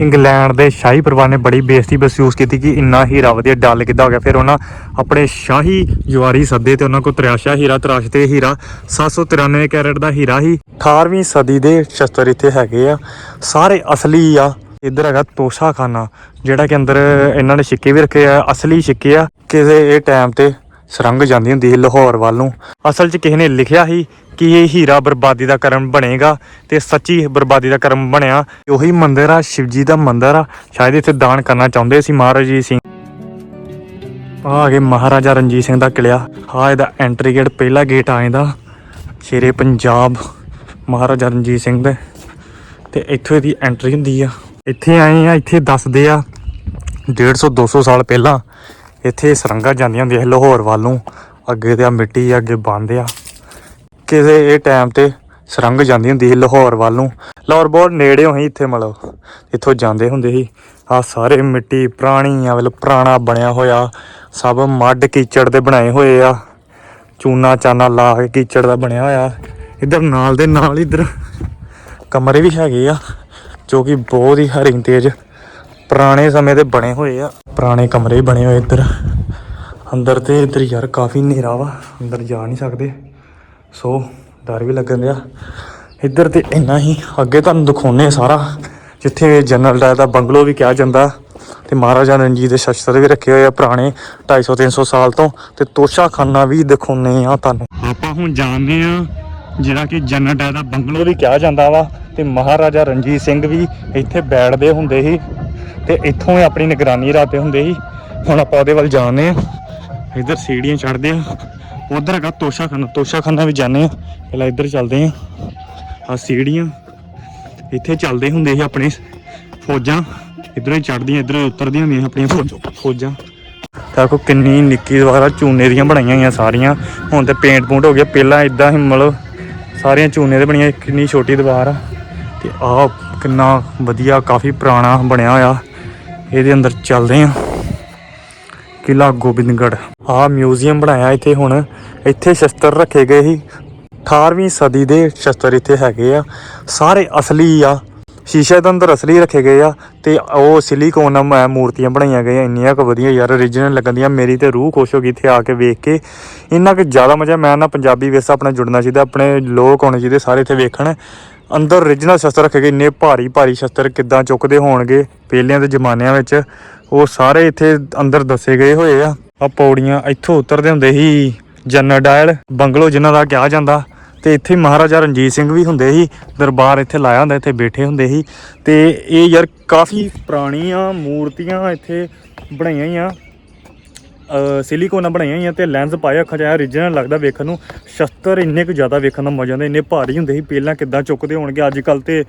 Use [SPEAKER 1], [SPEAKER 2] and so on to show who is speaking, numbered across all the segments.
[SPEAKER 1] England ਦੇ ਸ਼ਾਹੀ ਪਰਿਵਾਰ ਨੇ ਬੜੀ ਬੇਇੱਜ਼ਤੀ ਮਹਿਸੂਸ ਕੀਤੀ ਕਿ ਇੰਨਾ ਹੀਰਾ ਵਧੀਆ ਡੱਲ ਕਿੱਦਾਂ ਹੋ ਗਿਆ। ਫਿਰ ਉਹਨਾਂ ਆਪਣੇ ਸ਼ਾਹੀ ਜਵਾਰੀ ਸੱਦੇ ਤੇ ਉਹਨਾਂ ਕੋਲ ਤਰਾਸ਼ਾ ਹੀਰਾ ਤਰਾਸ਼ ਤੇ ਹੀਰਾ 793 ਕੈਰਟ ਦਾ ਹੀਰਾ ਹੀ 18ਵੀਂ ਸਦੀ ਦੇ ਸ਼ਸਤਰ ਇੱਥੇ ਹੈਗੇ ਆ। ਸਾਰੇ ਅਸਲੀ ਆ। ਇੱਧਰ ਹੈਗਾ ਤੋਸ਼ਾ ਖਾਨਾ ਜਿਹੜਾ ਕਿ ਅੰਦਰ ਇਹਨਾਂ ਨੇ ਸਿੱਕੇ ਵੀ ਰੱਖੇ ਆ। ਅਸਲੀ ਸਿੱਕੇ ਆ। ਕਿਸੇ ਇਹ ਟਾਈਮ ਤੇ ਸੁਰੰਗ ਜਾਂਦੀ ਹੁੰਦੀ ਸੀ ਲਾਹੌਰ ਵੱਲ ਨੂੰ। ਅਸਲ 'ਚ ਕਿਸੇ ਨੇ ਲਿਖਿਆ ਸੀ ਕਿ ਇਹ ਹੀਰਾ ਬਰਬਾਦੀ ਦਾ ਕਰਮ ਬਣੇਗਾ ਤੇ ਸੱਚੀ ਬਰਬਾਦੀ ਦਾ ਕਰਮ ਬਣਿਆ। ਉਹੀ ਮੰਦਿਰ ਆ, ਸ਼ਿਵਜੀ ਦਾ ਮੰਦਿਰ ਆ। ਸ਼ਾਇਦ ਇੱਥੇ ਦਾਨ ਕਰਨਾ ਚਾਹੁੰਦੇ ਸੀ ਮਹਾਰਾਜ ਜੀ ਸਿੰਘ। ਆ ਗਏ ਮਹਾਰਾਜਾ ਰਣਜੀਤ ਸਿੰਘ ਦਾ ਕਿਲਿਆ। ਆ ਇਹਦਾ ਐਂਟਰੀ ਗੇਟ ਪਹਿਲਾ ਗੇਟ ਆ ਇਹਦਾ। ਸ਼ੇਰੇ ਪੰਜਾਬ, ਮਹਾਰਾਜਾ ਰਣਜੀਤ ਸਿੰਘ ਦੇ। ਤੇ ਇੱਥੋਂ ਇਹਦੀ ਐਂਟਰੀ ਹੁੰਦੀ ਆ। ਇੱਥੇ ਆਏ ਆ, ਇੱਥੇ ਦੱਸਦੇ ਆ 150 200 ਸਾਲ ਪਹਿਲਾਂ ਇੱਥੇ ਸਰੰਗਾ ਜਾਂਦੀਆਂ ਹੁੰਦੀਆਂ ਸੀ ਲਾਹੌਰ ਵੱਲ ਨੂੰ। ਅੱਗੇ ਤੇ ਆ ਮਿੱਟੀ ਅੱਗੇ ਬੰਦ ਆ। ਕਿਸੇ ਇਹ ਟਾਈਮ ਤੇ ਸਰੰਗ ਜਾਂਦੀ ਹੁੰਦੀ ਸੀ ਲਾਹੌਰ ਵੱਲ ਨੂੰ। ਲਾਹੌਰ ਬਹੁਤ ਨੇੜੇ ਹੋਈ ਇੱਥੇ ਮਤਲਬ, ਇੱਥੋਂ ਜਾਂਦੇ ਹੁੰਦੇ ਸੀ। ਆ ਸਾਰੇ ਮਿੱਟੀ, ਪੁਰਾਣੀ ਆ, ਮਤਲਬ ਪੁਰਾਣਾ ਬਣਿਆ ਹੋਇਆ। ਸਭ ਮੱਡ ਕੀਚੜ ਦੇ ਬਣਾਏ ਹੋਏ ਆ। ਚੂਨਾ ਚਾਨਾ ਲਾ ਕੇ ਕੀਚੜ ਦਾ ਬਣਿਆ ਹੋਇਆ। ਇੱਧਰ ਨਾਲ ਦੇ ਨਾਲ ਇੱਧਰ ਕਮਰੇ ਵੀ ਹੈਗੇ ਆ, ਜੋ ਕਿ ਬਹੁਤ ਹੀ ਹਰੀ ਤੇਜ ਪੁਰਾਣੇ ਸਮੇਂ ਦੇ ਬਣੇ ਹੋਏ ਆ। ਪੁਰਾਣੇ ਕਮਰੇ ਬਣੇ ਹੋਏ ਇੱਧਰ। ਅੰਦਰ ਤੇ ਇੱਧਰ ਯਾਰ ਕਾਫੀ ਹਨੇਰਾ ਵਾ। ਅੰਦਰ ਜਾ ਨਹੀਂ ਸਕਦੇ। ਸੋ ਡਰ ਵੀ ਲੱਗਣ ਦਿਆ ਇੱਧਰ ਤੇ ਇੰਨਾ ਹੀ। ਅੱਗੇ ਤੁਹਾਨੂੰ ਦਿਖਾਉਨੇ ਆ ਸਾਰਾ। ਜਿੱਥੇ ਜਨਰਲ ਡਾਇਰ ਦਾ ਬੰਗਲੋ ਵੀ ਕਿਹਾ ਜਾਂਦਾ। ਤੇ ਮਹਾਰਾਜਾ ਰਣਜੀਤ ਦੇ ਸ਼ਸਤਰ ਵੀ ਰੱਖੇ ਹੋਏ ਆ ਪੁਰਾਣੇ 250 300 ਸਾਲ ਤੋਂ। ਤੇ ਤੋਸ਼ਾਖਾਨਾ ਵੀ ਦਿਖਾਉਨੇ ਆ ਤੁਹਾਨੂੰ। ਆਪਾਂ ਹੁਣ ਜਾਣਦੇ ਆ ਜਿਹੜਾ ਕਿ ਜਨਰਲ ਡਾਇਰ ਦਾ ਬੰਗਲੋ ਵੀ ਕਿਹਾ ਜਾਂਦਾ ਵਾ। ਤੇ ਮਹਾਰਾਜਾ ਰਣਜੀਤ ਸਿੰਘ ਵੀ ਇੱਥੇ ਬੈਠਦੇ ਹੁੰਦੇ ਸੀ। ਤੇ ਇੱਥੋਂ ਹੀ ਆਪਣੀ ਨਿਗਰਾਨੀ ਰੱਖਦੇ ਹੁੰਦੇ ਸੀ। ਹੁਣ ਆਪਾਂ ਉਹਦੇ ਵੱਲ ਜਾਂਦੇ ਆ ਇੱਧਰ ਸੀੜੀਆਂ ਚੜ੍ਹਦੇ ਆ ਉਧਰ ਹੈਗਾ ਤੋਸ਼ਾਖਾਨਾ। ਤੋਸ਼ਾਖਾਨਾ ਵੀ ਜਾਂਦੇ ਆ ਪਹਿਲਾਂ ਇੱਧਰ ਚੱਲਦੇ ਆ ਆ ਸੀੜੀਆਂ। ਇੱਥੇ ਚੱਲਦੇ ਹੁੰਦੇ ਸੀ ਆਪਣੇ ਫੌਜਾਂ। ਇੱਧਰੋਂ ਹੀ ਚੜ੍ਹਦੀਆਂ, ਇੱਧਰੋਂ ਹੀ ਉਤਰਦੀਆਂ ਹੁੰਦੀਆਂ ਆਪਣੀਆਂ ਫੌਜ- ਫੌਜਾਂ। ਤਾਂ ਕੋ ਕਿੰਨੀ ਨਿੱਕੀ ਦੁਆਰਾ ਚੂਨੇ ਦੀਆਂ ਬਣਾਈਆਂ ਹੋਈਆਂ ਸਾਰੀਆਂ। ਹੁਣ ਤੇ ਪੇਂਟ ਪੂੰਟ ਹੋ ਗਿਆ। ਪਹਿਲਾਂ ਇਦਾਂ ਹੀ ਮਤਲਬ ਸਾਰੀਆਂ ਚੂਨੇ ਦੇ ਬਣੀਆਂ। ਕਿੰਨੀ ਛੋਟੀ ਦੀਵਾਰ ਆ ਤੇ ਆ ਕਿੰਨਾ ਵਧੀਆ, ਕਾਫੀ ਪੁਰਾਣਾ ਬਣਿਆ ਹੋਇਆ। ਇਹਦੇ ਅੰਦਰ ਚੱਲਦੇ ਆ ਕਿਲਾ ਗੋਬਿੰਦਗੜ੍ਹ। ਆ ਮਿਊਜ਼ੀਅਮ ਬਣਾਇਆ ਇੱਥੇ ਹੁਣ। ਇੱਥੇ ਸ਼ਸਤਰ ਰੱਖੇ ਗਏ ਸੀ। 18ਵੀਂ ਸਦੀ ਦੇ ਸ਼ਸਤਰ ਇੱਥੇ ਹੈਗੇ ਆ। ਸਾਰੇ ਅਸਲੀ ਆ। ਸ਼ੀਸ਼ੇ ਦੇ ਅੰਦਰ ਅਸਲੀ ਰੱਖੇ ਗਏ ਆ ਤੇ ਉਹ ਸਿਲੀਕੋਨ ਨਾਲ ਮੂਰਤੀਆਂ ਬਣਾਈਆਂ ਗਈਆਂ। ਇੰਨੀਆਂ ਕੁ ਵਧੀਆ ਯਾਰ origignal ਲੱਗਦੀਆਂ ਮੇਰੀ ਤੇ ਰੂਹ ਖੁਸ਼ ਹੋ ਗਈ ਇੱਥੇ ਆ ਕੇ ਵੇਖ ਕੇ। ਇੰਨਾ ਕਿ ਜ਼ਿਆਦਾ ਮਜ਼ਾ, ਮੈਂ ਨਾ ਪੰਜਾਬੀ ਵੇਸਾ ਆਪਣਾ ਜੁੜਨਾ ਚਾਹੀਦਾ, ਆਪਣੇ ਲੋਕ ਹੋਣੇ ਚਾਹੀਦੇ ਸਾਰੇ ਇੱਥੇ ਵੇਖਣ। ਅੰਦਰ origignal ਸ਼ਸਤਰ ਰੱਖੇ ਗਏ। ਇੰਨੇ ਭਾਰੀ ਭਾਰੀ ਸ਼ਸਤਰ ਕਿੱਦਾਂ ਚੁੱਕਦੇ ਹੋਣਗੇ ਪਹਿਲਿਆਂ ਦੇ ਜ਼ਮਾਨਿਆਂ ਵਿੱਚ? ਉਹ ਸਾਰੇ ਇੱਥੇ ਅੰਦਰ ਦੱਸੇ ਗਏ ਹੋਏ ਆ। ਆ ਪੌੜੀਆਂ ਇੱਥੋਂ ਉਤਰਦੇ ਹੁੰਦੇ ਸੀ। ਜਨਰਲ ਡਾਇਲ, ਬੰਗਲੋ ਜਿਨ੍ਹਾਂ ਦਾ ਕਿਹਾ ਜਾਂਦਾ। ਤੇ ਇੱਥੇ ਮਹਾਰਾਜਾ ਰਣਜੀਤ ਸਿੰਘ ਵੀ ਹੁੰਦੇ ਸੀ। ਦਰਬਾਰ ਇੱਥੇ ਲਾਇਆ ਹੁੰਦਾ, ਇੱਥੇ ਬੈਠੇ ਹੁੰਦੇ ਸੀ। ਤੇ ਇਹ ਯਾਰ ਕਾਫੀ ਪੁਰਾਣੀਆਂ ਮੂਰਤੀਆਂ ਇੱਥੇ ਬਣਾਈਆਂ ਆ ਸਿਲੀਕੋਨ ਨਾਲ ਬਣਾਈਆਂ ਹੋਈਆਂ ਤੇ ਲੈਂਸ ਪਾਇਆ ਅੱਖਾਂ 'ਚ ਆਇਆ origignal ਲੱਗਦਾ ਵੇਖਣ ਨੂੰ। ਸ਼ਸਤਰ ਇੰਨੇ ਕੁ ਜ਼ਿਆਦਾ ਵੇਖਣ ਦਾ ਮਜ਼ਾ ਆਉਂਦਾ ਇੰਨੇ ਭਾਰੀ ਹੁੰਦੇ ਸੀ, ਪਹਿਲਾਂ ਕਿੱਦਾਂ ਚੁੱਕਦੇ ਹੋਣਗੇ, ਅੱਜ ਕੱਲ ਤੇ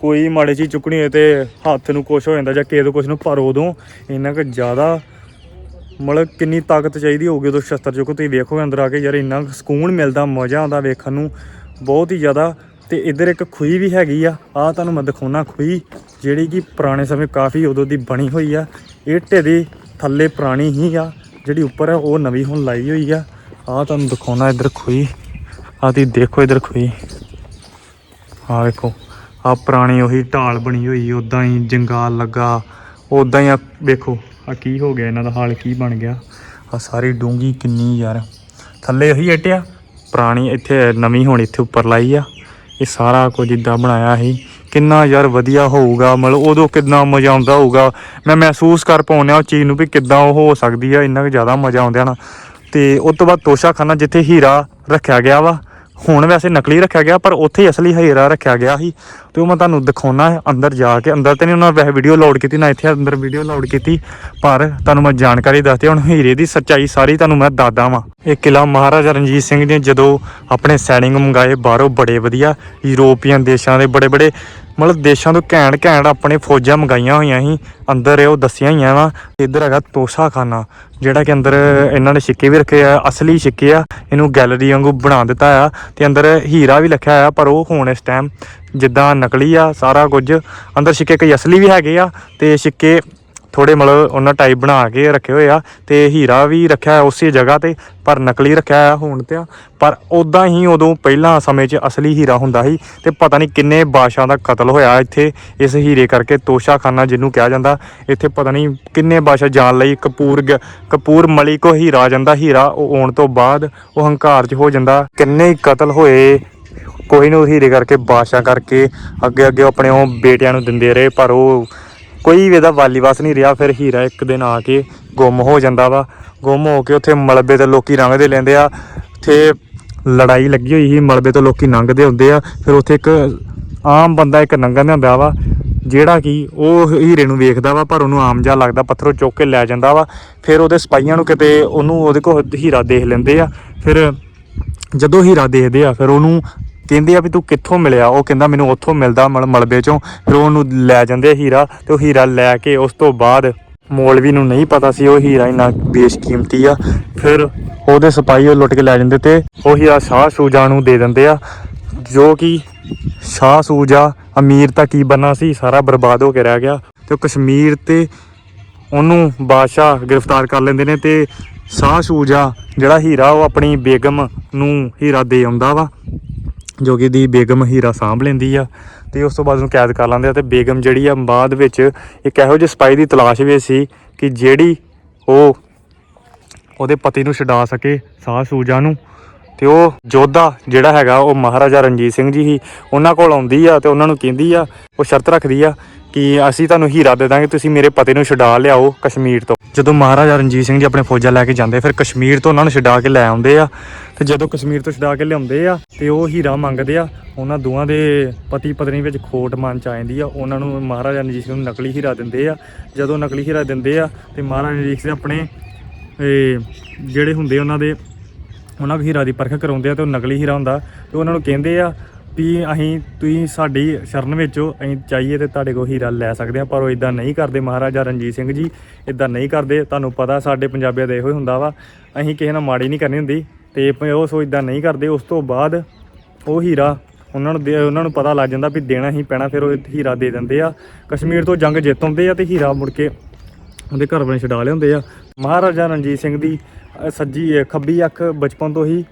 [SPEAKER 1] ਕੋਈ ਮਾੜੀ ਚੀਜ਼ ਚੁੱਕਣੀ ਹੋਏ ਤੇ ਹੱਥ ਨੂੰ ਕੁਛ ਹੋ ਜਾਂਦਾ ਜਾਂ ਕਿਸੇ ਤੋਂ ਕੁਛ ਨੂੰ, ਪਰ ਉਦੋਂ ਇੰਨਾ ਕੁ ਜ਼ਿਆਦਾ ਮਤਲਬ ਕਿੰਨੀ ਤਾਕਤ ਚਾਹੀਦੀ ਹੋਊਗੀ ਉਦੋਂ ਸ਼ਸਤਰ ਚੁੱਕੋ, ਤੁਸੀਂ ਵੇਖੋਗੇ ਅੰਦਰ ਆ ਕੇ ਯਾਰ, ਇੰਨਾ ਕੁ ਸਕੂਨ ਮਿਲਦਾ, ਮਜ਼ਾ ਆਉਂਦਾ ਵੇਖਣ ਨੂੰ, ਬਹੁਤ ਹੀ ਜ਼ਿਆਦਾ। ਤੇ ਇੱਧਰ ਇੱਕ ਖੂਹੀ ਵੀ ਹੈਗੀ ਆ ਆ ਤੁਹਾਨੂੰ ਮੈਂ ਦਿਖਾਉਣਾ ਖੂਹੀ, ਜਿਹੜੀ ਕਿ ਪੁਰਾਣੇ ਸਮੇਂ ਕਾਫੀ ਉਦੋਂ ਦੀ ਬਣੀ ਹੋਈ ਆ। ਇੱਟ ਦੇ ਥੱਲੇ ਪੁਰਾਣੀ ਹੀ ਆ। ਜਿਹੜੀ ਉੱਪਰ ਆ, ਉਹ ਨਵੀਂ ਹੁਣ ਲਾਈ ਹੋਈ ਆ। ਆ ਤੁਹਾਨੂੰ ਦਿਖਾਉਣਾ ਇੱਧਰ ਖੂਹੀ। ਆ ਤੁਸੀਂ ਦੇਖੋ ਇੱਧਰ ਖੂਹੀ। ਆ ਵੇਖੋ ਆ ਪੁਰਾਣੀ ਉਹੀ ਢਾਲ ਬਣੀ ਹੋਈ ਉਦਾਂ ਹੀ ਜੰਗਾਲ ਲੱਗਾ। ਉਦਾਂ ਹੀ ਆ, ਵੇਖੋ, ਆ ਕੀ ਹੋ ਗਿਆ, ਇਹਨਾਂ ਦਾ ਹਾਲ ਕੀ ਬਣ ਗਿਆ। ਆ ਸਾਰੀ ਡੂੰਗੀ ਕਿੰਨੀ ਯਾਰ। ਥੱਲੇ ਉਹੀ ਇੱਟ ਆ, ਪੁਰਾਣੀ ਇੱਥੇ, ਨਵੀਂ ਹੁਣ ਇੱਥੇ ਉੱਪਰ ਲਾਈ ਆ। ਇਹ ਸਾਰਾ ਕੁਝ ਇਦਾਂ ਬਣਾਇਆ ਸੀ। ਕਿੰਨਾ ਯਾਰ ਵਧੀਆ ਹੋਊਗਾ, ਮਤਲਬ ਉਦੋਂ ਕਿੰਨਾ ਮਜ਼ਾ ਆਉਂਦਾ ਹੋਊਗਾ। ਮੈਂ ਮਹਿਸੂਸ ਕਰ ਪਾਉਂਦਾ ਉਹ ਚੀਜ਼ ਨੂੰ ਵੀ ਕਿੱਦਾਂ ਉਹ ਹੋ ਸਕਦੀ ਆ, ਇੰਨਾ ਕੁ ਜ਼ਿਆਦਾ ਮਜ਼ਾ ਆਉਂਦਾ ਨਾ। ਤੇ ਉਸ ਤੋਂ ਬਾਅਦ ਤੋਸ਼ਾ ਖਾਨਾ ਜਿੱਥੇ ਹੀਰਾ ਰੱਖਿਆ ਗਿਆ ਵਾ, ਹੁਣ ਵੈਸੇ ਨਕਲੀ ਰੱਖਿਆ ਗਿਆ, ਪਰ ਉੱਥੇ ਹੀ ਅਸਲੀ ਹੀਰਾ ਰੱਖਿਆ ਗਿਆ ਸੀ। ਤੇ ਉਹ ਮੈਂ ਤੁਹਾਨੂੰ ਦਿਖਾਉਣਾ ਅੰਦਰ ਜਾ ਕੇ। ਅੰਦਰ ਤੇ ਨਹੀਂ ਉਹਨਾਂ ਨੇ ਵੈਸੇ ਵੀਡੀਓ ਲੋਡ ਕੀਤੀ, ਨਾ ਇੱਥੇ ਅੰਦਰ ਵੀਡੀਓ ਲੋਡ ਕੀਤੀ, ਪਰ ਤੁਹਾਨੂੰ ਮੈਂ ਜਾਣਕਾਰੀ ਦੱਸਦੀ ਹੁਣ ਹੀਰੇ ਦੀ ਸੱਚਾਈ ਸਾਰੀ ਤੁਹਾਨੂੰ ਮੈਂ ਦੱਸਦਾ ਵਾਂ। ਇਹ ਕਿਲਾ ਮਹਾਰਾਜਾ ਰਣਜੀਤ ਸਿੰਘ ਨੇ ਜਦੋਂ ਆਪਣੇ ਸੈਨਿਕ ਮੰਗਾਏ, ਬਾਹਰੋਂ ਬੜੇ ਵਧੀਆ ਯੂਰੋਪੀਅਨ ਦੇਸ਼ਾਂ ਦੇ ਬੜੇ ਬੜੇ, ਮਤਲਬ ਦੇਸ਼ਾਂ ਤੋਂ ਘੈਂਟ ਘੈਂਟ ਆਪਣੇ ਫੌਜਾਂ ਮੰਗਾਈਆਂ ਹੋਈਆਂ ਸੀ। ਅੰਦਰ ਇਹ ਉਹ ਦੱਸੀਆਂ ਹੋਈਆਂ ਵਾ। ਇੱਧਰ ਹੈਗਾ ਤੋਸ਼ਾਖਾਨਾ, ਜਿਹੜਾ ਕਿ ਅੰਦਰ ਇਹਨਾਂ ਨੇ ਸਿੱਕੇ ਵੀ ਰੱਖੇ ਆ, ਅਸਲੀ ਸਿੱਕੇ ਆ। ਇਹਨੂੰ ਗੈਲਰੀ ਵਾਂਗੂ ਬਣਾ ਦਿੱਤਾ ਆ ਤੇ ਅੰਦਰ ਹੀਰਾ ਵੀ ਰੱਖਿਆ ਆ ਪਰ ਉਹ ਹੁਣ ਇਸ ਟਾਈਮ ਜਿੱਦਾਂ ਨਕਲੀ ਆ, ਸਾਰਾ ਕੁਝ। ਅੰਦਰ ਸਿੱਕੇ ਕਈ ਅਸਲੀ ਵੀ ਹੈਗੇ ਆ ਤੇ ਸਿੱਕੇ ਥੋੜੇ ਮਤਲਬ ਉਹਨਾਂ ਟਾਈਪ ਬਣਾ ਕੇ ਰੱਖੇ ਹੋਏ ਆ ਤੇ ਹੀਰਾ ਵੀ ਰੱਖਿਆ ਉਸੇ ਜਗ੍ਹਾ ਤੇ, ਪਰ ਨਕਲੀ ਰੱਖਿਆ ਆ ਹੁਣ ਤੇ ਪਰ ਉਦਾਂ ਹੀ ਉਦੋਂ ਪਹਿਲਾਂ ਸਮੇਂ 'ਚ ਅਸਲੀ ਹੀਰਾ ਹੁੰਦਾ ਸੀ ਤੇ ਪਤਾ ਨਹੀਂ ਕਿੰਨੇ ਬਾਦਸ਼ਾਹ ਦਾ ਕਤਲ ਹੋਇਆ ਇੱਥੇ, ਇਸ ਹੀਰੇ ਕਰਕੇ ਤੋਸ਼ਾਖਾਨਾ ਜਿਹਨੂੰ ਕਿਹਾ ਜਾਂਦਾ। ਇੱਥੇ ਪਤਾ ਨਹੀਂ ਕਿੰਨੇ ਬਾਦਸ਼ਾਹ ਜਾਣ ਲਈ ਕਪੂਰ ਗ- ਕਪੂਰ ਮਲੀ ਕੋ ਹੀਰਾ, ਜਾਂਦਾ ਹੀਰਾ ਉਹ ਆਉਣ ਤੋਂ ਬਾਅਦ ਉਹ ਹੰਕਾਰ 'ਚ ਹੋ ਜਾਂਦਾ। ਕਿੰਨੇ ਕਤਲ ਹੋਏ ਕੋਈ ਨੂੰ ਹੀਰੇ ਕਰਕੇ ਬਾਦਸ਼ਾਹ ਕਰਕੇ ਅੱਗੇ ਅੱਗੇ ਉਹ ਆਪਣੇ ਉਹ ਬੇਟਿਆਂ ਨੂੰ ਦਿੰਦੇ ਰਹੇ, ਪਰ ਉਹ ਕੋਈ ਵੀ ਇਹਦਾ ਵਾਲੀਵਾਸ ਨਹੀਂ ਰਿਹਾ, ਫਿਰ ਹੀਰਾ ਇੱਕ ਦਿਨ ਆ ਕੇ ਗੁੰਮ ਹੋ ਜਾਂਦਾ ਵਾ। ਗੁੰਮ ਹੋ ਕੇ ਉੱਥੇ ਮਲਬੇ ਤੇ ਲੋਕੀ ਲੰਘਦੇ ਲੈਂਦੇ ਆ। ਉੱਥੇ ਲੜਾਈ ਲੱਗੀ ਹੋਈ ਸੀ, ਮਲਬੇ ਤੋਂ ਲੋਕੀ ਲੰਘਦੇ ਹੁੰਦੇ ਆ। ਫਿਰ ਉੱਥੇ ਇੱਕ ਆਮ ਬੰਦਾ ਇੱਕ ਲੰਘਣ ਹੁੰਦਾ ਵਾ, ਜਿਹੜਾ ਕਿ ਉਹ ਹੀਰੇ ਨੂੰ ਵੇਖਦਾ ਵਾ, ਪਰ ਉਹਨੂੰ ਆਮ ਜਾ ਲੱਗਦਾ, ਪੱਥਰੋਂ ਚੁੱਕ ਕੇ ਲੈ ਜਾਂਦਾ ਵਾ। ਫਿਰ ਉਹਦੇ ਸਿਪਾਹੀਆਂ ਨੂੰ ਕਿਤੇ ਉਹਨੂੰ ਉਹਦੇ ਕੋਲ ਹੀਰਾ ਦੇਖ ਲੈਂਦੇ ਆ। ਫਿਰ ਜਦੋਂ ਹੀਰਾ ਦੇਖਦੇ ਆ, ਫਿਰ ਉਹਨੂੰ ਕਹਿੰਦੇ ਆ ਵੀ ਤੂੰ ਕਿੱਥੋਂ ਮਿਲਿਆ? ਉਹ ਕਹਿੰਦਾ ਮੈਨੂੰ ਉੱਥੋਂ ਮਿਲਦਾ ਮਲ, ਮਲਬੇ ਚੋਂ। ਫਿਰ ਉਹਨੂੰ ਲੈ ਜਾਂਦੇ ਆ ਹੀਰਾ ਤੇ ਉਹ ਹੀਰਾ ਲੈ ਕੇ ਉਸ ਤੋਂ ਬਾਅਦ ਮੌਲਵੀ ਨੂੰ ਨਹੀਂ ਪਤਾ ਸੀ ਉਹ ਹੀਰਾ ਇੰਨਾ ਬੇਸ਼ਕੀਮਤੀ ਆ। ਫਿਰ ਉਹਦੇ ਸਿਪਾਹੀ ਉਹ ਲੁੱਟ ਕੇ ਲੈ ਜਾਂਦੇ ਤੇ ਉਹ ਹੀਰਾ ਸ਼ਾਹ ਸ਼ੂਜਾ ਨੂੰ ਦੇ ਦਿੰਦੇ ਆ। ਜੋ ਕਿ ਸ਼ਾਹ ਸੂਜਾ, ਅਮੀਰ ਤਾਂ ਕੀ ਬਣਾ ਸੀ, ਸਾਰਾ ਬਰਬਾਦ ਹੋ ਕੇ ਰਹਿ ਗਿਆ। ਤੇ ਉਹ ਕਸ਼ਮੀਰ ਤੇ ਉਹਨੂੰ ਬਾਦਸ਼ਾਹ ਗ੍ਰਿਫਤਾਰ ਕਰ ਲੈਂਦੇ ਨੇ ਤੇ ਸ਼ਾਹ ਸ਼ੂਜਾ ਜਿਹੜਾ ਹੀਰਾ ਉਹ ਆਪਣੀ ਬੇਗਮ ਨੂੰ ਹੀਰਾ ਦੇ ਆਉਂਦਾ ਵਾ। ਜੋ ਕਿ ਦੀ ਬੇਗਮ ਹੀਰਾ ਸਾਂਭ ਲੈਂਦੀ ਆ ਤੇ ਉਸ ਤੋਂ ਬਾਅਦ ਉਹਨੂੰ ਕੈਦ ਕਰ ਲੈਂਦੇ ਆ ਤੇ ਬੇਗਮ ਜਿਹੜੀ ਆ ਬਾਅਦ ਵਿੱਚ ਇੱਕ ਇਹੋ ਜਿਹੇ ਸਪਾਈ ਦੀ ਤਲਾਸ਼ ਵਿੱਚ ਸੀ ਕਿ ਜਿਹੜੀ ਉਹ ਉਹਦੇ ਪਤੀ ਨੂੰ ਛਡਾ ਸਕੇ ਸਾਹ ਸੂਜਾ ਨੂੰ ਤੇ ਉਹ ਜੋਧਾ ਜਿਹੜਾ ਹੈਗਾ, ਉਹ ਮਹਾਰਾਜਾ ਰਣਜੀਤ ਸਿੰਘ ਜੀ ਹੀ ਉਹਨਾਂ ਕੋਲ ਆਉਂਦੀ ਆ ਤੇ ਉਹਨਾਂ ਨੂੰ ਕਹਿੰਦੀ ਆ, ਉਹ ਸ਼ਰਤ ਰੱਖਦੀ ਆ ਕਿ ਅਸੀਂ ਤੁਹਾਨੂੰ ਹੀਰਾ ਦੇ ਦਾਂਗੇ, ਤੁਸੀਂ ਮੇਰੇ ਪਤੀ ਨੂੰ ਛਡਾ ਲਿਆਓ ਕਸ਼ਮੀਰ ਤੋਂ। ਜਦੋਂ ਮਹਾਰਾਜਾ ਰਣਜੀਤ ਸਿੰਘ ਜੀ ਆਪਣੇ ਫੌਜਾਂ ਲੈ ਕੇ ਜਾਂਦੇ, ਫਿਰ ਕਸ਼ਮੀਰ ਤੋਂ ਉਹਨਾਂ ਨੂੰ ਛਡਾ ਕੇ ਲੈ ਆਉਂਦੇ ਆ। ਤੇ ਜਦੋਂ ਕਸ਼ਮੀਰ ਤੋਂ ਛਡਾ ਕੇ ਲਿਆਉਂਦੇ ਆ ਤੇ ਉਹ ਹੀਰਾ ਮੰਗਦੇ ਆ, ਉਹਨਾਂ ਦੋਵਾਂ ਦੇ ਪਤੀ ਪਤਨੀ ਵਿੱਚ ਖੋਟ ਮਨ ਚ ਆ ਜਾਂਦੀ ਆ। ਉਹਨਾਂ ਨੂੰ ਮਹਾਰਾਜਾ ਰਣਜੀਤ ਸਿੰਘ ਨੂੰ ਨਕਲੀ ਹੀਰਾ ਦਿੰਦੇ ਆ। ਜਦੋਂ ਨਕਲੀ ਹੀਰਾ ਦਿੰਦੇ ਆ ਤੇ ਮਹਾਰਾਜਾ ਰਣਜੀਤ ਸਿੰਘ ਆਪਣੇ ਜਿਹੜੇ ਹੁੰਦੇ ਉਹਨਾਂ ਦੇ ਉਹਨਾਂ ਕੋਲ ਹੀਰਾ ਦੀ ਪਰਖ ਕਰਾਉਂਦੇ ਆ ਤੇ ਉਹ ਨਕਲੀ ਹੀਰਾ ਹੁੰਦਾ। ਤੇ ਉਹਨਾਂ ਨੂੰ ਕਹਿੰਦੇ ਆ ਵੀ ਅਸੀਂ, ਤੁਸੀਂ ਸਾਡੀ ਸ਼ਰਨ ਵਿੱਚੋਂ ਅਸੀਂ ਚਾਹੀਏ ਤੇ ਤੁਹਾਡੇ ਕੋਲ ਹੀਰਾ ਲੈ ਸਕਦੇ ਆ, ਪਰ ਉਹ ਇਦਾਂ ਨਹੀਂ ਕਰਦੇ ਮਹਾਰਾਜਾ ਰਣਜੀਤ ਸਿੰਘ ਜੀ ਇਦਾਂ ਨਹੀਂ ਕਰਦੇ। ਤੁਹਾਨੂੰ ਪਤਾ ਸਾਡੇ ਪੰਜਾਬੀਆਂ ਦਾ ਇਹੋ ਹੀ ਹੁੰਦਾ ਵਾ, ਅਸੀਂ ਕਿਸੇ ਨਾਲ ਮਾੜੀ ਨਹੀਂ ਕਰਨੀ ਹੁੰਦੀ ਤੇ ਉਹ ਸੋ ਇਦਾਂ ਨਹੀਂ ਕਰਦੇ। ਉਸ ਤੋਂ ਬਾਅਦ ਉਹ ਹੀਰਾ ਉਹਨਾਂ ਨੂੰ ਦੇ- ਉਹਨਾਂ ਨੂੰ ਪਤਾ ਲੱਗ ਜਾਂਦਾ ਵੀ ਦੇਣਾ ਹੀ ਪੈਣਾ, ਫਿਰ ਉਹ ਹੀਰਾ ਦੇ ਦਿੰਦੇ ਆ। ਕਸ਼ਮੀਰ ਤੋਂ ਜੰਗ ਜਿੱਤ ਆਉਂਦੇ ਆ ਤੇ ਹੀਰਾ ਮੁੜ ਕੇ ਉਹਦੇ ਘਰ ਵਾਲੇ ਛਡਾ ਲਿਆਉਂਦੇ ਆ। ਮਹਾਰਾਜਾ ਰਣਜੀਤ ਸਿੰਘ ਦੀ ਸੱਜੀ ਖੱਬੀ ਅੱਖ ਬਚਪਨ ਤੋਂ ਹੀ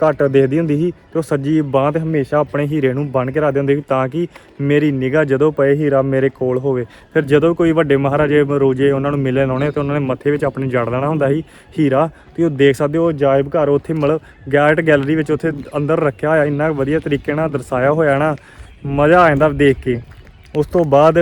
[SPEAKER 1] ਘੱਟ ਦੇਖਦੀ ਹੁੰਦੀ ਸੀ ਤੇ ਉਹ ਸੱਜੀ ਬਾਂਹ ਤੇ ਹਮੇਸ਼ਾ ਆਪਣੇ ਹੀਰੇ ਨੂੰ ਬੰਨ ਕੇ ਰੱਖਦੇ ਹੁੰਦੇ ਸੀ ਤਾਂ ਕਿ ਮੇਰੀ ਨਿਗਾਹ ਜਦੋਂ ਪਏ ਹੀਰਾ ਮੇਰੇ ਕੋਲ ਹੋਵੇ। ਫਿਰ ਜਦੋਂ ਕੋਈ ਵੱਡੇ ਮਹਾਰਾਜੇ ਰੋਜੇ ਉਹਨਾਂ ਨੂੰ ਮਿਲਣ ਆਉਣੇ ਤੇ ਉਹਨਾਂ ਨੇ ਮੱਥੇ ਵਿੱਚ ਆਪਣੀ ਜੜ ਲੈਣਾ ਹੁੰਦਾ ਸੀ ਹੀਰਾ, ਤੇ ਉਹ ਦੇਖ ਸਕਦੇ ਹੋ ਜਾਇਬ ਘਰ ਉੱਥੇ ਮਤਲਬ ਗੈਟ ਗੈਲਰੀ ਵਿੱਚ ਉੱਥੇ ਅੰਦਰ ਰੱਖਿਆ ਹੋਇਆ, ਇੰਨਾ ਵਧੀਆ ਤਰੀਕੇ ਨਾਲ ਦਰਸਾਇਆ ਹੋਇਆ ਨਾ, ਮਜ਼ਾ ਆ ਜਾਂਦਾ ਦੇਖ ਕੇ। ਉਸ ਤੋਂ ਬਾਅਦ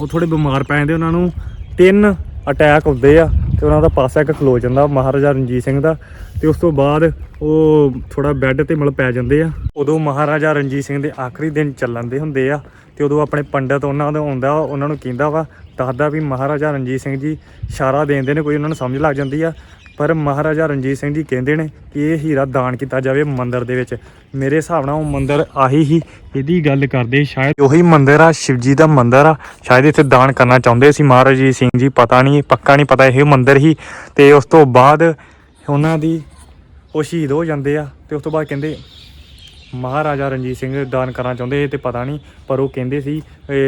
[SPEAKER 1] ਉਹ ਥੋੜੇ ਬਿਮਾਰ ਪੈ ਜਾਂਦੇ ਉਹਨਾਂ ਨੂੰ। ਤਿੰਨ ਅਟੈਕ ਹੁੰਦੇ ਆ ਤੇ ਉਹਨਾਂ ਦਾ ਪਾਸਾ ਇੱਕ ਖਲੋ ਜਾਂਦਾ ਮਹਾਰਾਜਾ ਰਣਜੀਤ ਸਿੰਘ ਦਾ ਤੇ ਉਸ ਤੋਂ ਬਾਅਦ ਉਹ ਥੋੜਾ ਬੈੱਡ ਤੇ ਮਤਲਬ ਪੈ ਜਾਂਦੇ ਆ। ਉਦੋਂ ਮਹਾਰਾਜਾ ਰਣਜੀਤ ਸਿੰਘ ਦੇ ਆਖਰੀ ਦਿਨ ਚੱਲਣ ਦੇ ਹੁੰਦੇ ਆ ਤੇ ਉਦੋਂ ਆਪਣੇ ਪੰਡਤ ਉਹਨਾਂ ਦਾ ਆਉਂਦਾ, ਉਹਨਾਂ ਨੂੰ ਕਹਿੰਦਾ ਵਾ, ਦੱਸਦਾ ਵੀ ਮਹਾਰਾਜਾ ਰਣਜੀਤ ਸਿੰਘ ਜੀ ਇਸ਼ਾਰਾ ਦੇਂਦੇ ਨੇ, ਕੋਈ ਉਹਨਾਂ ਨੂੰ ਸਮਝ ਲੱਗ ਜਾਂਦੀ ਆ। ਪਰ ਮਹਾਰਾਜਾ ਰਣਜੀਤ ਸਿੰਘ ਜੀ ਕਹਿੰਦੇ ਨੇ ਕਿ ਇਹ ਹੀਰਾ ਦਾਨ ਕੀਤਾ ਜਾਵੇ ਮੰਦਿਰ ਦੇ ਵਿੱਚ। ਮੇਰੇ ਹਿਸਾਬ ਨਾਲ ਉਹ ਮੰਦਿਰ ਆਹੀ ਹੀ ਇਹਦੀ ਗੱਲ ਕਰਦੇ ਸ਼ਾਇਦ ਉਹੀ ਮੰਦਿਰ ਆ, ਸ਼ਿਵਜੀ ਦਾ ਮੰਦਿਰ ਆ। ਸ਼ਾਇਦ ਇੱਥੇ ਦਾਨ ਕਰਨਾ ਚਾਹੁੰਦੇ ਸੀ ਮਹਾਰਾਜ ਸਿੰਘ ਜੀ, ਪਤਾ ਨਹੀਂ, ਪੱਕਾ ਨਹੀਂ ਪਤਾ ਇਹ ਮੰਦਿਰ ਹੀ। ਤੇ ਉਸ ਤੋਂ ਬਾਅਦ ਉਹਨਾਂ ਦੀ ਉਹ ਸ਼ਹੀਦ ਹੋ ਜਾਂਦੇ ਆ ਤੇ ਉਸ ਤੋਂ ਬਾਅਦ ਕਹਿੰਦੇ ਮਹਾਰਾਜਾ ਰਣਜੀਤ ਸਿੰਘ ਦਾਨ ਕਰਨਾ ਚਾਹੁੰਦੇ ਇਹ ਤੇ ਪਤਾ ਨਹੀਂ, ਪਰ ਉਹ ਕਹਿੰਦੇ ਸੀ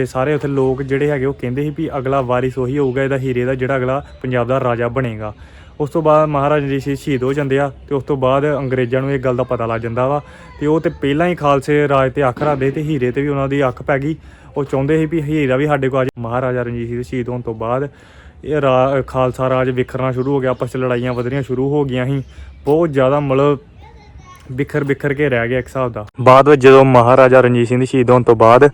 [SPEAKER 1] ਸਾਰੇ ਉੱਥੇ ਲੋਕ ਜਿਹੜੇ ਹੈਗੇ ਉਹ ਕਹਿੰਦੇ ਸੀ ਵੀ ਅਗਲਾ ਵਾਰਿਸ ਉਹੀ ਹੋਊਗਾ, ਇਹਦਾ ਹੀਰੇ ਦਾ ਜਿਹੜਾ ਅਗਲਾ ਪੰਜਾਬ ਦਾ ਰਾਜਾ ਬਣੇਗਾ। ਉਸ ਤੋਂ ਬਾਅਦ ਮਹਾਰਾਜਾ ਰਣਜੀਤ ਸਿੰਘ ਸ਼ਹੀਦ ਹੋ ਜਾਂਦੇ ਆ ਤੇ ਉਸ ਤੋਂ ਬਾਅਦ ਅੰਗਰੇਜ਼ਾਂ ਨੂੰ ਇਹ ਗੱਲ ਦਾ ਪਤਾ ਲੱਗ ਜਾਂਦਾ ਵਾ ਤੇ ਉਹ ਤੇ ਪਹਿਲਾਂ ਹੀ ਖਾਲਸੇ ਰਾਜ ਤੇ ਅੱਖ ਰੱਖਦੇ ਤੇ ਹੀਰੇ ਤੇ ਵੀ ਉਹਨਾਂ ਦੀ ਅੱਖ ਪੈ ਗਈ। ਉਹ ਚਾਹੁੰਦੇ ਸੀ ਵੀ ਹੀਰਾ ਵੀ ਸਾਡੇ ਕੋਲ ਆ ਜਾਏ। ਮਹਾਰਾਜਾ ਰਣਜੀਤ ਸਿੰਘ ਦੇ ਸ਼ਹੀਦ ਹੋਣ ਤੋਂ ਬਾਅਦ ਇਹ ਰਾ- ਖਾਲਸਾ ਰਾਜ ਵਿਖਰਨਾ ਸ਼ੁਰੂ ਹੋ ਗਿਆ। ਆਪਸ ਚ ਲੜਾਈਆਂ ਵਧਣੀਆਂ ਸ਼ੁਰੂ ਹੋ ਗਈਆਂ ਸੀ। ਬਹੁਤ ਜ਼ਿਆਦਾ ਮਤਲਬ ਬਿਖਰ ਬਿਖਰ ਕੇ ਰਹਿ ਗਿਆ ਇੱਕ ਹਿਸਾਬ ਦਾ। ਬਾਅਦ ਵਿੱਚ ਜਦੋਂ ਮਹਾਰਾਜਾ ਰਣਜੀਤ ਸਿੰਘ ਦੀ ਸ਼ਹੀਦ ਹੋਣ ਤੋਂ ਬਾਅਦ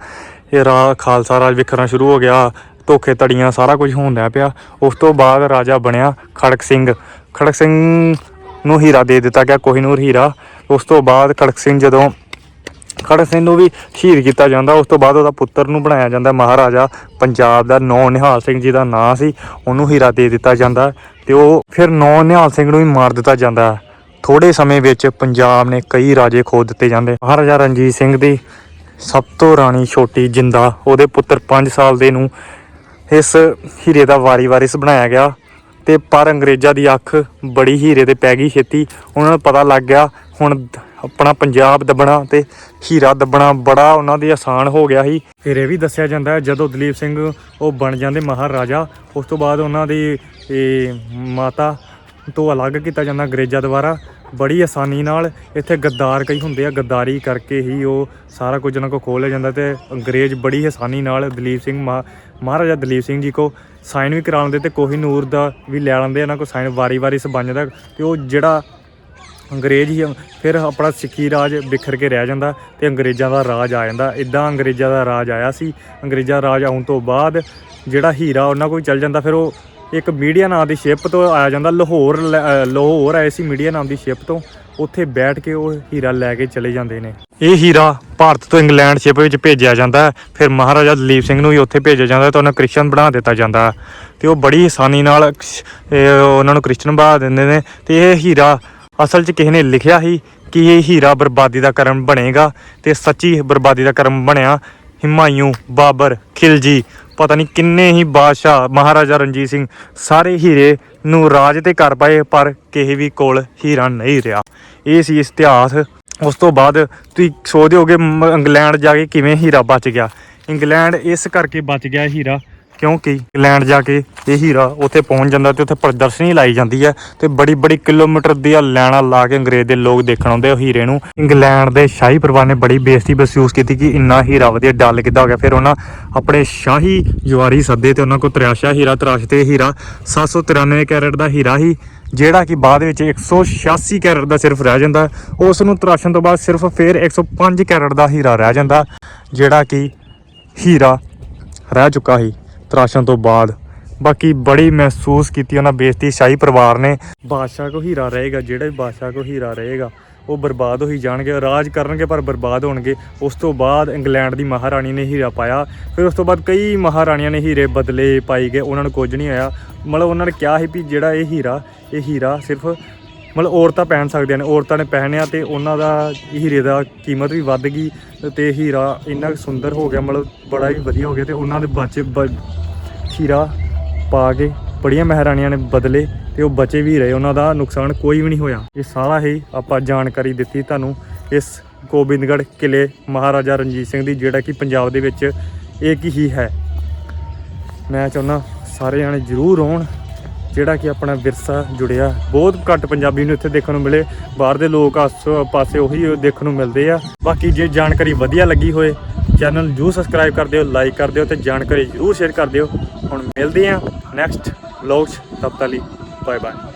[SPEAKER 1] ਇਹ ਰਾ ਖਾਲਸਾ ਰਾਜ ਵਿਖਰਨਾ ਸ਼ੁਰੂ ਹੋ ਗਿਆ। ਧੋਖੇ ਧੜੀਆਂ ਸਾਰਾ ਕੁਝ ਹੁੰਦਾ ਪਿਆ। ਉਸ ਤੋਂ ਬਾਅਦ ਰਾਜਾ ਬਣਿਆ ਖੜਕ ਸਿੰਘ। ਖੜਕ ਸਿੰਘ ਨੂੰ ਹੀਰਾ ਦੇ ਦਿੱਤਾ ਗਿਆ ਕੋਹੀਨੂਰ ਹੀਰਾ। ਉਸ ਤੋਂ ਬਾਅਦ ਖੜਕ ਸਿੰਘ ਜਦੋਂ ਖੜਕ ਸਿੰਘ ਨੂੰ ਵੀ ਸ਼ਹੀਦ ਕੀਤਾ ਜਾਂਦਾ, ਉਸ ਤੋਂ ਬਾਅਦ ਉਹਦਾ ਪੁੱਤਰ ਨੂੰ ਬਣਾਇਆ ਜਾਂਦਾ ਮਹਾਰਾਜਾ। ਪੰਜਾਬ ਦਾ ਨੌ ਨਿਹਾਲ ਸਿੰਘ ਜੀ ਦਾ ਨਾਂ ਸੀ, ਉਹਨੂੰ ਹੀਰਾ ਦੇ ਦਿੱਤਾ ਜਾਂਦਾ ਤੇ ਉਹ ਫਿਰ ਨੌ ਨਿਹਾਲ ਸਿੰਘ ਨੂੰ ਵੀ ਮਾਰ ਦਿੱਤਾ ਜਾਂਦਾ। ਥੋੜੇ ਸਮੇਂ ਵਿੱਚ ਪੰਜਾਬ ਨੇ ਕਈ ਰਾਜੇ ਖੋ ਦਿੱਤੇ ਜਾਂਦੇ। ਮਹਾਰਾਜਾ ਰਣਜੀਤ ਸਿੰਘ ਦੀ ਸਭ ਤੋਂ ਰਾਣੀ ਛੋਟੀ ਜਿੰਦਾ, ਉਹਦੇ ਪੁੱਤਰ 5 ਸਾਲ ਦੇ ਨੂੰ ਇਸ ਹੀਰੇ ਦਾ ਵਾਰੀ ਵਾਰਿਸ ਬਣਾਇਆ ਗਿਆ ਤੇ ਪਰ ਅੰਗਰੇਜ਼ਾਂ ਦੀ ਅੱਖ ਬੜੀ ਹੀਰੇ ਤੇ ਪੈ ਗਈ ਛੇਤੀ ਉਹਨਾਂ ਨੂੰ ਪਤਾ ਲੱਗ ਗਿਆ, ਹੁਣ ਆਪਣਾ ਪੰਜਾਬ ਦੱਬਣਾ ਤੇ ਹੀਰਾ ਦੱਬਣਾ ਬੜਾ ਉਹਨਾਂ ਦੇ ਆਸਾਨ ਹੋ ਗਿਆ ਸੀ। ਫਿਰ ਇਹ ਵੀ ਦੱਸਿਆ ਜਾਂਦਾ ਹੈ, ਜਦੋਂ ਦਲੀਪ ਸਿੰਘ ਉਹ ਬਣ ਜਾਂਦੇ ਮਹਾਰਾਜਾ, ਉਸ ਤੋਂ ਬਾਅਦ ਉਹਨਾਂ ਦੀ ਮਾਤਾ ਤੋਂ ਅਲੱਗ ਕੀਤਾ ਜਾਂਦਾ ਅੰਗਰੇਜ਼ਾਂ ਦੁਆਰਾ। ਬੜੀ ਆਸਾਨੀ ਨਾਲ ਇੱਥੇ ਗੱਦਾਰ ਕਈ ਹੁੰਦੇ ਆ, ਗੱਦਾਰੀ ਕਰਕੇ ਹੀ ਉਹ ਸਾਰਾ ਕੁਝ ਉਹਨਾਂ ਕੋ ਖੋਹ ਲਿਆ ਜਾਂਦਾ ਤੇ ਅੰਗਰੇਜ਼ ਬੜੀ ਆਸਾਨੀ ਨਾਲ ਦਲੀਪ ਸਿੰਘ ਮਹਾ- ਮਹਾਰਾਜਾ ਦਲੀਪ ਸਿੰਘ ਜੀ ਕੋ ਸਾਈਨ ਵੀ ਕਰਾ ਲੈਂਦੇ ਤੇ ਕੋਹੀਨੂਰ ਦਾ ਵੀ ਲੈ ਲੈਂਦੇ ਇਹਨਾਂ ਕੋ ਸਾਈਨ ਵਾਰੀ-ਵਾਰੀ ਬਣ ਜਾਂਦਾ ਤੇ ਉਹ ਜਿਹੜਾ ਅੰਗਰੇਜ਼ ਹੀ ਫਿਰ ਆਪਣਾ ਸਿੱਖੀ ਰਾਜ ਵਿਖਰ ਕੇ ਰਹਿ ਜਾਂਦਾ ਤੇ ਅੰਗਰੇਜ਼ਾਂ ਦਾ ਰਾਜ ਆ ਜਾਂਦਾ। ਇਦਾਂ ਅੰਗਰੇਜ਼ਾਂ ਦਾ ਰਾਜ ਆਇਆ ਸੀ, ਅੰਗਰੇਜ਼ਾਂ ਦਾ ਰਾਜ ਆਉਣ ਤੋਂ ਬਾਅਦ ਜਿਹੜਾ ਹੀਰਾ ਉਹਨਾਂ ਕੋਲ ਚੱਲ ਜਾਂਦਾ, ਫਿਰ ਉਹ ਇੱਕ ਮੀਡੀਆ ਨਾਂ ਦੀ ਸ਼ਿਪ ਤੋਂ ਆਇਆ ਜਾਂਦਾ, ਲਾਹੌਰ ਲੈ- ਲਾਹੌਰ ਆਏ ਸੀ ਮੀਡੀਆ ਨਾਮ ਦੀ ਸ਼ਿਪ ਤੋਂ। ਉੱਥੇ ਬੈਠ ਕੇ ਉਹ ਹੀਰਾ ਲੈ ਕੇ ਚਲੇ ਜਾਂਦੇ ਨੇ। ਇਹ ਹੀਰਾ ਭਾਰਤ ਤੋਂ ਇੰਗਲੈਂਡ ਸ਼ਿਪ ਵਿੱਚ ਭੇਜਿਆ ਜਾਂਦਾ ਹੈ। ਫਿਰ ਮਹਾਰਾਜਾ ਦਲੀਪ ਸਿੰਘ ਨੂੰ ਵੀ ਉੱਥੇ ਭੇਜਿਆ ਜਾਂਦਾ ਹੈ ਤੇ ਉਹਨਾਂ ਕ੍ਰਿਸਚਨ ਬਣਾ ਦਿੱਤਾ ਜਾਂਦਾ ਹੈ। ਤੇ ਉਹ ਬੜੀ ਆਸਾਨੀ ਨਾਲ ਉਹਨਾਂ ਨੂੰ ਕ੍ਰਿਸਚਨ ਬਣਾ ਦਿੰਦੇ ਨੇ। ਤੇ ਇਹ ਹੀਰਾ ਅਸਲ 'ਚ ਕਿਸੇ ਨੇ ਲਿਖਿਆ ਸੀ ਕਿ ਇਹ ਹੀਰਾ ਬਰਬਾਦੀ ਦਾ ਕਰਮ ਬਣੇਗਾ ਤੇ ਸੱਚੀ ਬਰਬਾਦੀ ਦਾ ਕਰਮ ਬਣਿਆ। ਹਿਮਾਯੂ ਬਾਬਰ ਖਿਲਜੀ ਪਤਾ ਨਹੀਂ ਕਿੰਨੇ ਹੀ ਬਾਦਸ਼ਾਹ ਮਹਾਰਾਜਾ ਰਣਜੀਤ ਸਿੰਘ ਸਾਰੇ ਹੀਰੇ ਨੂੰ ਰਾਜ ਤੇ ਕਰ ਪਾਏ, ਪਰ ਕਿਸੇ ਵੀ ਕੋਲ ਹੀਰਾ ਨਹੀਂ ਰਿਹਾ। ਇਹ ਸੀ ਇਤਿਹਾਸ। ਉਸ ਤੋਂ ਬਾਅਦ ਤੁਸੀਂ ਸੋਚਦੇ ਹੋਗੇ ਮ- ਇੰਗਲੈਂਡ ਜਾ ਕੇ ਕਿਵੇਂ ਹੀਰਾ ਬਚ ਗਿਆ? ਇੰਗਲੈਂਡ ਇਸ ਕਰਕੇ ਬਚ ਗਿਆ ਹੀਰਾ ਕਿਉਂਕਿ ਇੰਗਲੈਂਡ ਜਾ ਕੇ ਇਹ ਹੀਰਾ ਉੱਥੇ ਪਹੁੰਚ ਜਾਂਦਾ ਤੇ ਉੱਥੇ ਪ੍ਰਦਰਸ਼ਨੀ ਲਾਈ ਜਾਂਦੀ ਹੈ ਤੇ ਬੜੀ ਬੜੀ ਕਿਲੋਮੀਟਰ ਦੀਆਂ ਲੈਣਾ ਲਾ ਕੇ ਅੰਗਰੇਜ਼ ਦੇ ਲੋਕ ਦੇਖਣ ਆਉਂਦੇ ਉਹ ਹੀਰੇ ਨੂੰ। ਇੰਗਲੈਂਡ ਦੇ ਸ਼ਾਹੀ ਪਰਿਵਾਰ ਨੇ ਬੜੀ ਬੇਇੱਜ਼ਤੀ ਮਹਿਸੂਸ ਕੀਤੀ ਕਿ ਇੰਨਾ ਹੀਰਾ ਵਧੀਆ ਡੱਲ ਕਿੱਦਾਂ ਹੋ ਗਿਆ। ਫਿਰ ਉਹਨਾਂ ਆਪਣੇ ਸ਼ਾਹੀ ਜਵਾਰੀ ਸੱਦੇ ਤੇ ਉਹਨਾਂ ਕੋਲ ਤਰਾਸ਼ਾ ਹੀਰਾ ਤਰਾਸ਼ ਤੇ ਇਹ ਹੀਰਾ 793 ਕੈਰਟ ਦਾ ਹੀਰਾ ਹੀ ਜਿਹੜਾ ਕਿ ਬਾਅਦ ਵਿੱਚ 186 ਕੈਰਟ ਦਾ ਸਿਰਫ ਰਹਿ ਜਾਂਦਾ। ਉਸ ਨੂੰ ਤਰਾਸ਼ਣ ਤੋਂ ਬਾਅਦ ਸਿਰਫ ਫਿਰ 105 ਕੈਰਟ ਦਾ ਹੀਰਾ ਰਹਿ ਜਾਂਦਾ, ਜਿਹੜਾ ਕਿ ਹੀਰਾ ਰਹਿ ਚੁੱਕਾ ਸੀ। ਤਰਾਸ਼ਣ ਤੋਂ ਬਾਅਦ। ਬਾਕੀ ਬੜੀ ਮਹਿਸੂਸ ਕੀਤੀ ਉਹਨਾਂ ਬੇਇੱਜ਼ਤੀ ਸ਼ਾਹੀ ਪਰਿਵਾਰ ਨੇ। ਬਾਦਸ਼ਾਹ ਕੋ ਹੀਰਾ ਰਹੇਗਾ, ਜਿਹੜਾ ਵੀ ਬਾਦਸ਼ਾਹ ਕੋ ਹੀਰਾ ਰਹੇਗਾ, ਉਹ ਬਰਬਾਦ ਹੋਈ ਜਾਣਗੇ, ਰਾਜ ਕਰਨਗੇ ਪਰ ਬਰਬਾਦ ਹੋਣਗੇ। ਉਸ ਤੋਂ ਬਾਅਦ ਇੰਗਲੈਂਡ ਦੀ ਮਹਾਰਾਣੀ ਨੇ ਹੀਰਾ ਪਾਇਆ। ਫਿਰ ਉਸ ਤੋਂ ਬਾਅਦ ਕਈ ਮਹਾਰਾਣੀਆਂ ਨੇ ਹੀਰੇ ਬਦਲੇ ਪਾਈ ਗਏ, ਉਹਨਾਂ ਨੂੰ ਕੁਝ ਨਹੀਂ ਆਇਆ। ਮਤਲਬ ਉਹਨਾਂ ਨੇ ਕਿਹਾ ਸੀ ਵੀ ਜਿਹੜਾ ਇਹ ਹੀਰਾ ਇਹ ਹੀਰਾ ਸਿਰਫ ਮਤਲਬ ਔਰਤਾਂ ਪਹਿਨ ਸਕਦੀਆਂ ਨੇ, ਔਰਤਾਂ ਨੇ ਪਹਿਨਿਆ ਤੇ ਉਹਨਾਂ ਦਾ ਹੀਰੇ ਦਾ ਕੀਮਤ ਵੀ ਵੱਧ ਗਈ ਤੇ ਹੀਰਾ ਇੰਨਾ ਕੁ ਸੁੰਦਰ ਹੋ ਗਿਆ, ਮਤਲਬ ਬੜਾ ਹੀ ਵਧੀਆ ਹੋ ਗਿਆ ਤੇ ਉਹਨਾਂ ਦੇ ਬੱਚੇ ਬ- ਪਾ ਕੇ ਬੜੀਆਂ ਮਹਾਰਾਣੀਆਂ ਨੇ ਬਦਲੇ ਤੇ ਉਹ ਬਚੇ ਵੀ ਰਹੇ। ਉਹਨਾਂ ਦਾ ਨੁਕਸਾਨ ਕੋਈ ਵੀ ਨਹੀਂ ਹੋਇਆ। ਇਹ ਸਾਰਾ ਹੀ ਆਪਾਂ ਜਾਣਕਾਰੀ ਦਿੱਤੀ ਤੁਹਾਨੂੰ ਇਸ ਗੋਬਿੰਦਗੜ੍ਹ ਕਿਲੇ ਮਹਾਰਾਜਾ ਰਣਜੀਤ ਸਿੰਘ ਦੀ, ਜਿਹੜਾ ਕਿ ਪੰਜਾਬ ਦੇ ਵਿੱਚ ਇੱਕ ਹੀ ਹੈ। ਮੈਂ ਚਾਹੁੰਦਾ ਸਾਰੇ ਜਾਣੇ ਜ਼ਰੂਰ ਆਉਣ, ਜਿਹੜਾ ਕਿ ਆਪਣਾ ਵਿਰਸਾ ਜੁੜਿਆ। ਬਹੁਤ ਘੱਟ ਪੰਜਾਬੀ ਨੂੰ ਇੱਥੇ ਦੇਖਣ ਨੂੰ ਮਿਲੇ। ਬਾਹਰ ਦੇ ਲੋਕ ਆਸ ਪਾਸੇ ਉਹੀ ਦੇਖਣ ਨੂੰ ਮਿਲਦੇ ਆ। ਬਾਕੀ ਜੇ ਜਾਣਕਾਰੀ ਵਧੀਆ ਲੱਗੀ ਹੋਏ ਚੈਨਲ ਨੂੰ ਜਰੂਰ ਸਬਸਕ੍ਰਾਈਬ ਕਰ ਦਿਓ, ਲਾਈਕ ਕਰ ਦਿਓ ਤੇ ਜਾਣਕਾਰੀ ਜਰੂਰ ਸ਼ੇਅਰ ਕਰ ਦਿਓ। ਹੁਣ ਮਿਲਦੇ ਆ ਨੈਕਸਟ ਵਲੌਗ ਤਬ ਤੱਕ ਲਈ ਬਾਏ ਬਾਏ